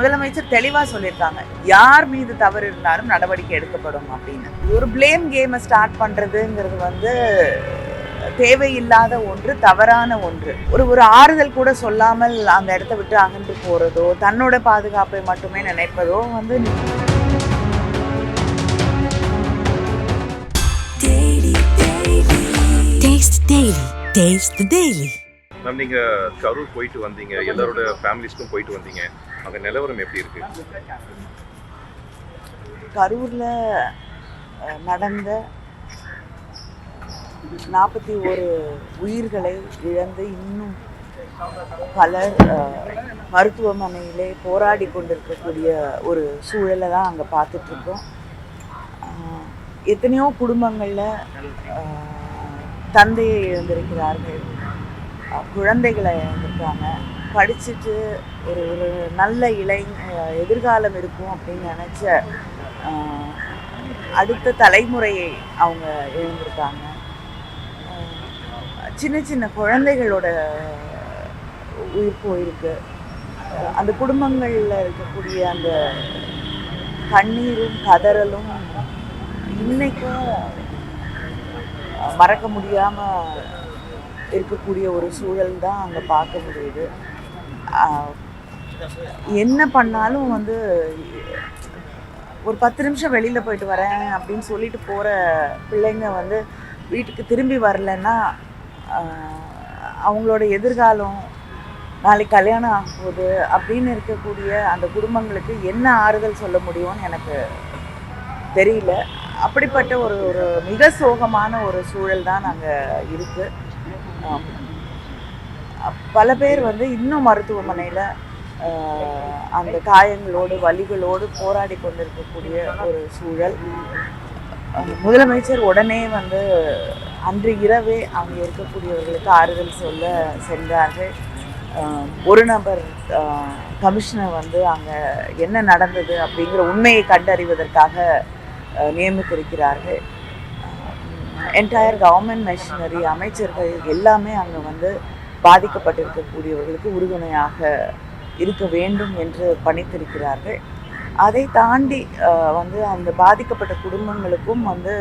முதலமைச்சர் தெளிவா சொல்லியிருக்காங்க. யார் மீது தவறு இருந்தாலும் நடவடிக்கை எடுக்கப்படும் அப்படின்னு. ஒரு பிளேம் கேமை ஸ்டார்ட் பண்றதுங்கிறது வந்து தேவையில்லாத ஒன்று தவறான ஒன்று. ஒரு ஒரு ஆறுதல் கூட சொல்லாமல் அந்த இடத்த விட்டு அகன்று போறதோ தன்னோட பாதுகாப்பை மட்டுமே நினைப்பதோ வந்து. மேம் நீங்க கரூர் போயிட்டு வந்தீங்க. எல்லாரோட ஃபேமிலிஸ்க்கும் போயிட்டு வந்தீங்க. அந்த நிலவரம் எப்படி இருக்கு? கரூர்ல நடந்த நாற்பத்தி ஒரு உயிர்களை இழந்து இன்னும் பலர் மருத்துவமனையிலே போராடி கொண்டிருக்கக்கூடிய ஒரு சூழலை தான் அங்கே பார்த்துட்ருக்கோம். எத்தனையோ குடும்பங்களில் தந்தையை இழந்திருக்கிறார்கள் குழந்தைகளை இழந்திருக்காங்க. படிச்சுட்டு ஒரு ஒரு நல்ல இளை எதிர்காலம் இருக்கும் அப்படின்னு நினச்ச அடுத்த தலைமுறையை அவங்க எழுந்திருக்காங்க சின்ன சின்ன குழந்தைகளோட உயிர் போயிருக்கு அந்த குடும்பங்களில் இருக்கக்கூடிய அந்த கண்ணீரும் கதறலும் இன்னைக்கும் மறக்க முடியாமல் இருக்கக்கூடிய ஒரு சூழல் தான் அங்கே பார்க்க முடியுது. என்ன பண்ணாலும் வந்து ஒரு பத்து நிமிஷம் வெளியில் போயிட்டு வரேன் அப்படின்னு சொல்லிட்டு போகிற பிள்ளைங்க வந்து வீட்டுக்கு திரும்பி வரலைன்னா அவங்களோட எதிர்காலம் நாளைக்கு கல்யாணம் ஆகும்போது அப்படின்னு இருக்கக்கூடிய அந்த குடும்பங்களுக்கு என்ன ஆறுதல் சொல்ல முடியும்னு எனக்கு தெரியல. அப்படிப்பட்ட ஒரு ஒரு மிக சோகமான ஒரு சூழல் தான் அங்கே இருக்குது பல பேர் வந்து இன்னும் மருத்துவமனையில் அந்த காயங்களோடு வலிகளோடு போராடி கொண்டிருக்கக்கூடிய ஒரு சூழல். முதலமைச்சர் உடனே வந்து அன்று இரவே அங்கே இருக்கக்கூடியவர்களுக்கு ஆறுதல் சொல்ல சென்றார்கள். ஒரு நபர் கமிஷனர் வந்து அங்கே என்ன நடந்தது அப்படிங்கிற உண்மையை கண்டறிவதற்காக நியமித்திருக்கிறார்கள். என்டையர் கவர்மெண்ட் மெஷினரி அமைச்சர்கள் எல்லாமே அங்கே வந்து பாதிக்கப்பட்டிருக்கக்கூடியவர்களுக்கு உறுதுணையாக இருக்க வேண்டும் என்று பணித்திருக்கிறார்கள். அதை தாண்டி வந்து அந்த பாதிக்கப்பட்ட குடும்பங்களுக்கும் வந்து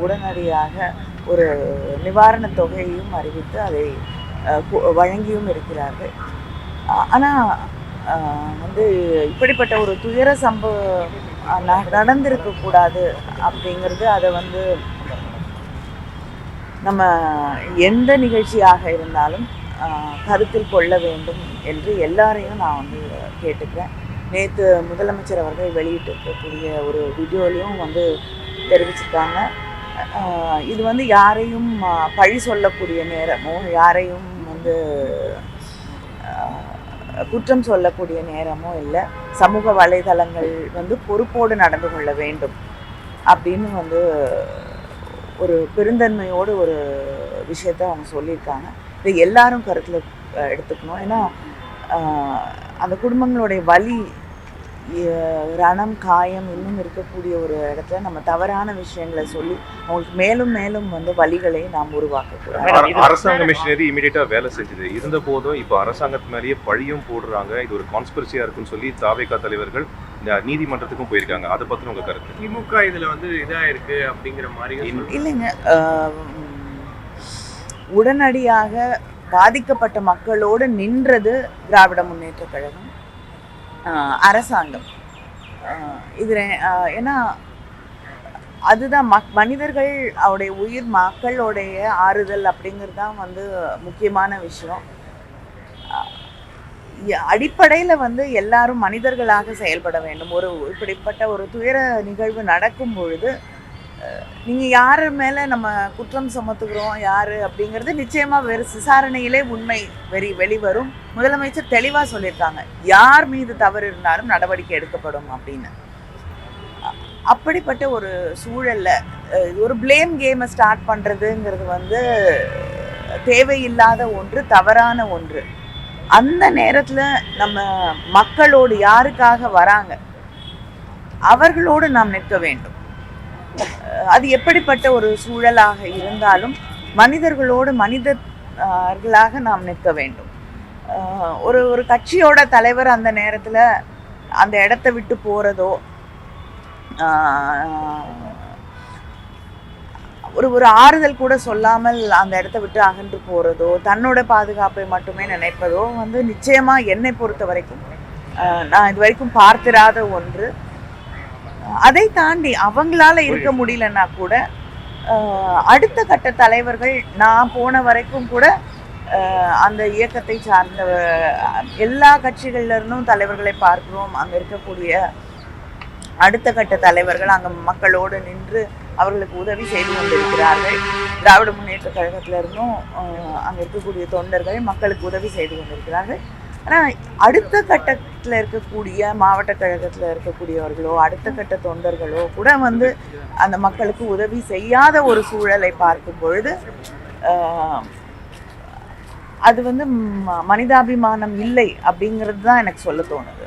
உடனடியாக ஒரு நிவாரணத் தொகையையும் அறிவித்து அதை கு- வழங்கியும் இருக்கிறார்கள். ஆனால் வந்து இப்படிப்பட்ட ஒரு துயர சம்பவம் நடந்திருக்கக்கூடாது அப்படிங்கிறது அதை வந்து நம்ம எந்த நிகழ்ச்சியாக இருந்தாலும் கருத்தில் கொள்ள வேண்டும் என்று எல்லாரையும் நான் வந்து கேட்டுக்கிறேன். நேற்று முதலமைச்சர் அவர்கள் வெளியிட்டிருக்கக்கூடிய ஒரு வீடியோலையும் வந்து தெரிவிச்சிருக்காங்க. இது வந்து யாரையும் பழி சொல்லக்கூடிய நேரமோ யாரையும் வந்து குற்றம் சொல்லக்கூடிய நேரமோ இல்லை. சமூக வலைதளங்கள் வந்து பொறுப்போடு நடந்து கொள்ள வேண்டும் அப்படின்னு வந்து ஒரு பெருந்தன்மையோடு ஒரு விஷயத்தை அவங்க சொல்லியிருக்காங்க. இதை எல்லாரும் கருத்தில் எடுத்துக்கணும். ஏன்னா அந்த குடும்பங்களுடைய வலி ரணம் காயம் இன்னும் இருக்கக்கூடிய ஒரு இடத்துல நம்ம தவறான விஷயங்களை சொல்லி அவங்களுக்கு மேலும் மேலும் வந்து வலிகளை நாம் உருவாக்கக்கூடாது. அர- அரசாங்க மிஷினரி இமீடியட்டா வேலை செஞ்சது. இருந்த போதும் இப்போ அரசாங்கத்து மேலேயே பழியும் போடுறாங்க. இது ஒரு கான்ஸ்பிரசியா இருக்குன்னு சொல்லி தாவேகா தலைவர்கள் இந்த நீதிமன்றத்துக்கும் போயிருக்காங்க. அதை பத்தின உங்க கருத்து? திமுக இதுல வந்து இதா இருக்கு அப்படிங்கிற மாதிரி இல்லைங்க. உடனடியாக பாதிக்கப்பட்ட மக்களோடு நின்றது திராவிட முன்னேற்ற கழகம் அரசாங்கம். இதில் இது ஏன்னா அதுதான் மக் மனிதர்கள் அவருடைய உயிர் மக்களுடைய ஆறுதல் அப்படிங்கிறது தான் வந்து முக்கியமான விஷயம். அடிப்படையில் வந்து எல்லாரும் மனிதர்களாக செயல்பட வேண்டும். ஒரு இப்படிப்பட்ட ஒரு துயர நிகழ்வு நடக்கும் பொழுது நீங்கள் யார் மேலே நம்ம குற்றம் சுமத்துகிறோம் யார் அப்படிங்கிறது நிச்சயமாக வெறும் விசாரணையிலே உண்மை வெறி வெளிவரும். முதலமைச்சர் தெளிவாக சொல்லியிருக்காங்க. யார் மீது தவறு இருந்தாலும் நடவடிக்கை எடுக்கப்படும் அப்படின்னு. அப்படிப்பட்ட ஒரு சூழல்ல ஒரு பிளேம் கேமை ஸ்டார்ட் பண்ணுறதுங்கிறது வந்து தேவையில்லாத ஒன்று தவறான ஒன்று. அந்த நேரத்தில் நம்ம மக்களோடு யாருக்காக வராங்க? அவர்களோடு நாம் நிற்க வேண்டும். அது எப்படிப்பட்ட ஒரு சூழலாக இருந்தாலும் மனிதர்களோடு மனிதர்களாக நாம் நிற்க வேண்டும். ஒரு ஒரு கட்சியோட தலைவர் அந்த நேரத்தில் அந்த இடத்த விட்டு போகிறதோ ஒரு ஒரு ஆறுதல் கூட சொல்லாமல் அந்த இடத்த விட்டு அகன்று போகிறதோ தன்னோட பாதுகாப்பை மட்டுமே நினைப்பதோ வந்து நிச்சயமாக என்னை பொறுத்த வரைக்கும் ஆஹ் நான் இது வரைக்கும் பார்த்திராத ஒன்று. அதை தாண்டி அவங்களால இருக்க முடியலன்னா கூட அடுத்த கட்ட தலைவர்கள் நான் போன வரைக்கும் கூட அந்த இயக்கத்தை சார்ந்த எல்லா கட்சிகள்ல இருந்தும் தலைவர்களை பார்க்கிறோம். அங்க இருக்கக்கூடிய அடுத்த கட்ட தலைவர்கள் அங்க மக்களோடு நின்று அவர்களுக்கு உதவி செய்து கொண்டிருக்கிறார்கள். திராவிட முன்னேற்ற கழகத்துல இருந்தும் ஆஹ் அங்க இருக்கக்கூடிய தொண்டர்கள் மக்களுக்கு உதவி செய்து கொண்டிருக்கிறார்கள். ஆனால் அடுத்த கட்டத்தில் இருக்கக்கூடிய மாவட்ட கழகத்தில் இருக்கக்கூடியவர்களோ அடுத்த கட்ட தொண்டர்களோ கூட வந்து அந்த மக்களுக்கு உதவி செய்யாத ஒரு சூழலை பார்க்கும் பொழுது அது வந்து ம- மனிதாபிமானம் இல்லை அப்படிங்கிறது தான் எனக்கு சொல்ல தோணுது.